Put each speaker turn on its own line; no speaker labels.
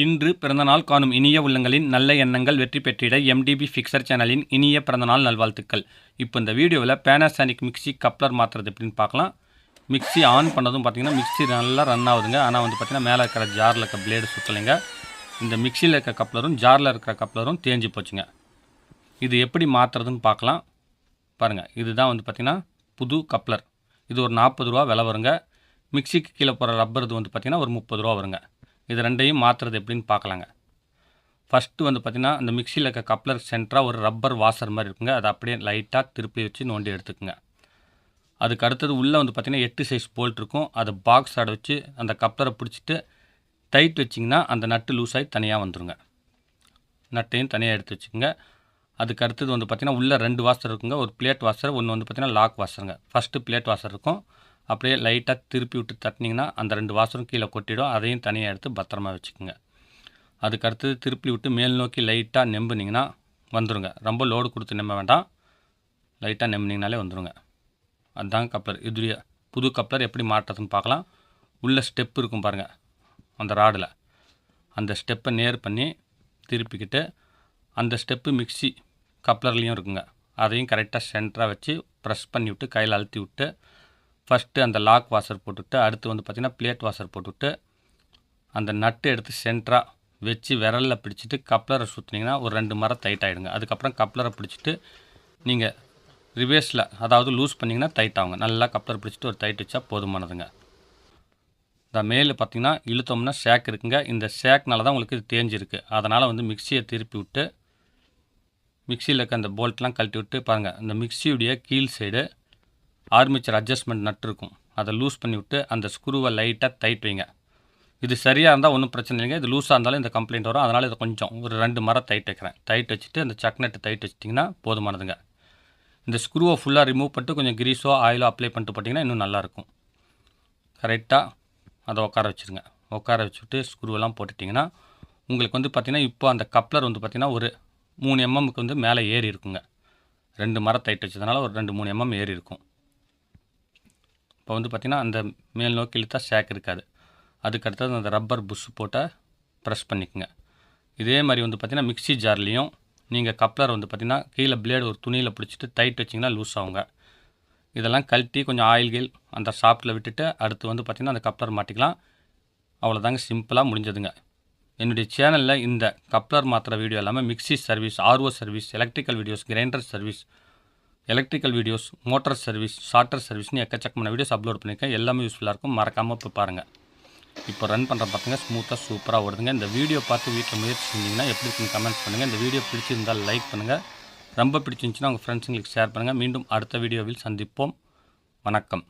இன்று பிறந்தநாள் காணும் இனிய உள்ளங்களின் நல்ல எண்ணங்கள் வெற்றி பெற்றிட எம்டிபி ஃபிக்சர் சேனலின் இனிய பிறந்தநாள் நல்வாழ்த்துக்கள். இப்போ இந்த வீடியோவில் பேனாசானிக் மிக்சி கப்ளர் மாற்றுறது எப்படின்னு பார்க்கலாம். மிக்ஸி ஆன் பண்ணதும் பார்த்தீங்கன்னா மிக்ஸி நல்லா ரன் ஆகுதுங்க. ஆனால் வந்து பார்த்தீங்கன்னா மேலே இருக்கிற ஜாரில் இருக்க பிளேடு சுற்றலைங்க இந்த மிக்ஸியில் இருக்கிற கப்ளரும் ஜாரில் இருக்கிற கப்ளரும் தேஞ்சு போச்சுங்க. இது எப்படி மாற்றுறதுன்னு பார்க்கலாம். பாருங்கள் இதுதான் வந்து பார்த்திங்கன்னா புது கப்ளர். இது ஒரு நாற்பது ரூபா விலை வருங்க. மிக்ஸிக்கு கீழே போகிற ரப்பர் இது வந்து பார்த்திங்கன்னா ஒரு முப்பது ரூபா வருங்க. இது ரெண்டையும் மாற்றுறது எப்படின்னு பார்க்கலாங்க. ஃபஸ்ட்டு வந்து பார்த்திங்கன்னா அந்த மிக்ஸியில் இருக்க கப்ளர் சென்டராக ஒரு ரப்பர் வாஷர் மாதிரி இருக்குங்க. அதை அப்படியே லைட்டாக திருப்பி வச்சு நோண்டி எடுத்துக்குங்க. அதுக்கு அடுத்தது உள்ளே வந்து பார்த்திங்கன்னா எட்டு சைஸ் போல்ட் இருக்கும். அதை பாக்ஸ் ஆட வச்சு அந்த கப்ளரை பிடிச்சிட்டு டைட் வச்சிங்கன்னா அந்த நட்டு லூஸ் ஆகி தனியாக வந்துடுங்க நட்டையும் தனியாக எடுத்து வச்சுக்கோங்க. அதுக்கு அடுத்தது வந்து பார்த்திங்கன்னா உள்ளே ரெண்டு வாஷர் இருக்குங்க. ஒரு பிளேட் வாஷர் ஒன்று வந்து பார்த்திங்கன்னா லாக் வாஷருங்க ஃபஸ்ட்டு பிளேட் வாஷர் இருக்கும். அப்படியே லைட்டாக திருப்பி விட்டு தட்டினீங்கன்னா அந்த ரெண்டு வாசரும் கீழே கொட்டிடும். அதையும் தனியாக எடுத்து பத்திரமா வச்சுக்கோங்க. அதுக்கு அடுத்தது திருப்பி விட்டு மேல் நோக்கி லைட்டாக நெம்புனீங்கன்னா வந்துருங்க. ரொம்ப லோடு கொடுத்து நம்ப வேண்டாம். லைட்டாக நெம்பினீங்கனாலே வந்துருங்க. அதுதான் கப்ளர். இதுடைய புது கப்ளர் எப்படி மாட்டுறதுன்னு பார்க்கலாம். உள்ள ஸ்டெப் இருக்கும் பாருங்கள் அந்த ராடில். அந்த ஸ்டெப்பை நேர் பண்ணி திருப்பிக்கிட்டு அந்த ஸ்டெப்பு மிக்ஸி கப்ளர்லேயும் இருக்குங்க. அதையும் கரெக்டாக சென்டராக வச்சு ப்ரெஸ் பண்ணி விட்டு கையில் அழுத்தி விட்டு ஃபஸ்ட்டு அந்த லாக் வாஷர் போட்டுவிட்டு அடுத்து வந்து பார்த்திங்கன்னா பிளேட் வாஷர் போட்டுவிட்டு அந்த நட்டு எடுத்து சென்டராக வச்சு விரலில் பிடிச்சிட்டு கப்ளரை சுற்றுனீங்கன்னா ஒரு ரெண்டு மரம் டைட் ஆகிடுங்க அதுக்கப்புறம் கப்ளரை பிடிச்சிட்டு நீங்கள் ரிவேர்ஸில் அதாவது லூஸ் பண்ணிங்கன்னா டைட் ஆகுங்க. நல்லா கப்ளர் பிடிச்சிட்டு ஒரு டைட் வச்சா போதுமானதுங்க. இந்த மேலே பார்த்தீங்கன்னா இழுத்தோம்னா ஷேக் இருக்குங்க. இந்த ஷேக்னால தான் உங்களுக்கு இது தேஞ்சிருக்கு. அதனால் வந்து மிக்சியை திருப்பி விட்டு மிக்சியில் இருக்க அந்த போல்ட்லாம் கழட்டி விட்டு பாருங்கள் இந்த மிக்சியுடைய கீழ் சைடு ஆர்மிச்சர் அட்ஜஸ்ட்மெண்ட் நட்டு இருக்கும். அதை லூஸ் பண்ணி விட்டு அந்த ஸ்க்ரூவை லைட்டாக டைட் வைங்க. இது சரியாக இருந்தால் ஒன்றும் பிரச்சனை இல்லைங்க. இது லூஸாக இருந்தாலும் இந்த கம்ப்ளைண்ட் வரும். அதனால் இதை கொஞ்சம் ஒரு ரெண்டு மரம் டைட் வைக்கிறேன். டைட் வச்சுட்டு அந்த சக் நட்டு டைட் வச்சிட்டிங்கன்னா போதுமானதுங்க. இந்த ஸ்க்ரூவை ஃபுல்லாக ரிமூவ் பண்ணிட்டு கொஞ்சம் கிரீஸோ ஆயிலோ அப்ளை பண்ணிட்டு போட்டிங்கன்னா இன்னும் நல்லாயிருக்கும் கரெக்டாக அதை உட்கார வச்சுருங்க. உட்கார வச்சுட்டு ஸ்க்ரூவெல்லாம் போட்டுட்டிங்கன்னா உங்களுக்கு வந்து பார்த்திங்கன்னா இப்போ அந்த கப்ளர் வந்து பார்த்திங்கன்னா ஒரு மூணு எம்எம்க்கு வந்து மேலே ஏறி இருக்குங்க. ரெண்டு மரம் டைட் வச்சதுனால ஒரு ரெண்டு மூணு எம்எம் ஏறி இருக்கும். இப்போ வந்து பார்த்திங்கன்னா அந்த மேல் நோக்கி இழுத்தா ஷேக் இருக்காது. அதுக்கு அடுத்தது அந்த ரப்பர் புஷ் போட்டால் ப்ரெஸ் பண்ணிக்கோங்க. இதே மாதிரி வந்து பார்த்திங்கன்னா மிக்ஸி ஜார்லேயும் நீங்கள் கப்ளர் வந்து பார்த்திங்கன்னா கீழே பிளேடு ஒரு துணியில் பிடிச்சிட்டு டைட் வச்சிங்கன்னா லூஸ் ஆகுங்க. இதெல்லாம் கழட்டி கொஞ்சம் ஆயில் கீல் அந்த ஷாப்பில் விட்டுட்டு அடுத்து வந்து பார்த்திங்கன்னா அந்த கப்ளர் மாட்டிக்கலாம். அவ்வளோதாங்க சிம்பிளாக முடிஞ்சதுங்க. என்னுடைய சேனலில் இந்த கப்ளர் மாத்திர வீடியோ எல்லாமே mixie service RO service electrical videos grinder service electrical videos motor service starter சர்வீஸ்னு எக்கச்சக்கமான வீடியோஸ் அப்லோட் பண்ணியிருக்கேன். எல்லாமே யூஸ்ஃபுல்லாக இருக்கும். மறக்காமல் போய் பாருங்கள் இப்போ ரன் பண்ணுற பார்த்துங்க ஸ்மூத்தாக சூப்பராக ஓடுதுங்க. இந்த வீடியோ பார்த்து வீட்டில் முயற்சி செஞ்சிங்கன்னா எப்படி இருக்குன்னு கமெண்ட் பண்ணுங்கள் இந்த வீடியோ பிடிச்சிருந்தால் லைக் பண்ணுங்கள் ரொம்ப பிடிச்சிருந்துச்சுன்னா உங்கள் ஃப்ரெண்ட்ஸுங்களுக்கு ஷேர் பண்ணுங்கள் மீண்டும் அடுத்த வீடியோவில் சந்திப்போம். வணக்கம்.